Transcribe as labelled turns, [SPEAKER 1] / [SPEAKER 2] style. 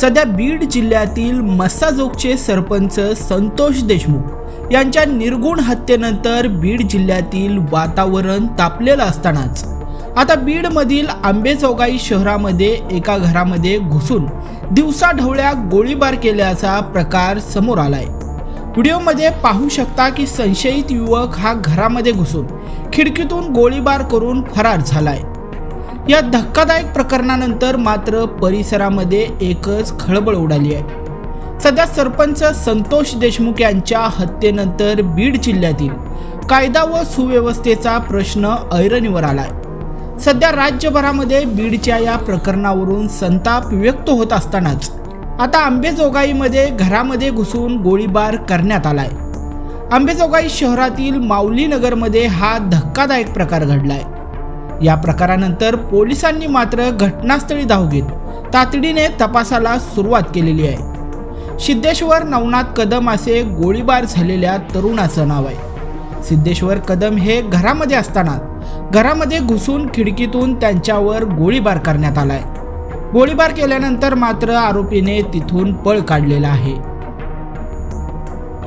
[SPEAKER 1] सध्या बीड जिल्ह्यातील मस्साजोगचे सरपंच संतोष देशमुख यांच्या निर्गुण हत्येनंतर बीड जिल्ह्यातील वातावरण तापलेलं असतानाच. आता बीडमधील आंबेजोगाई शहरामध्ये एका घरामध्ये घुसून दिवसाढवळ्या गोळीबार केल्याचा प्रकार समोर आलाय. व्हिडिओमध्ये पाहू शकता की संशयित युवक हा घरामध्ये घुसून खिडकीतून गोळीबार करून फरार झालाय. या धक्कादायक प्रकरणानंतर मात्र परिसरामध्ये एकच खळबळ उडाली आहे. सध्या सरपंच संतोष देशमुख यांच्या हत्येनंतर बीड जिल्ह्यातील कायदा व सुव्यवस्थेचा प्रश्न ऐरणीवर आलाय. सध्या राज्यभरामध्ये बीडच्या या प्रकरणावरून संताप व्यक्त होत असतानाच आता आंबेजोगाईमध्ये घरामध्ये घुसून गोळीबार करण्यात आलाय. आंबेजोगाई शहरातील माऊली नगरमध्ये हा धक्कादायक प्रकार घडलाय. या प्रकारानंतर पोलिसांनी मात्र घटनास्थळी धाव घेत तातडीने तपासाला सुरुवात केलेली आहे. सिद्धेश्वर नवनाथ कदम असे गोळीबार झालेल्या तरुणाचं नाव आहे. सिद्धेश्वर कदम हे घरामध्ये असताना घरामध्ये घुसून खिडकीतून त्यांच्यावर गोळीबार करण्यात आलाय. गोळीबार केल्यानंतर मात्र आरोपीने तिथून पळ काढलेला आहे.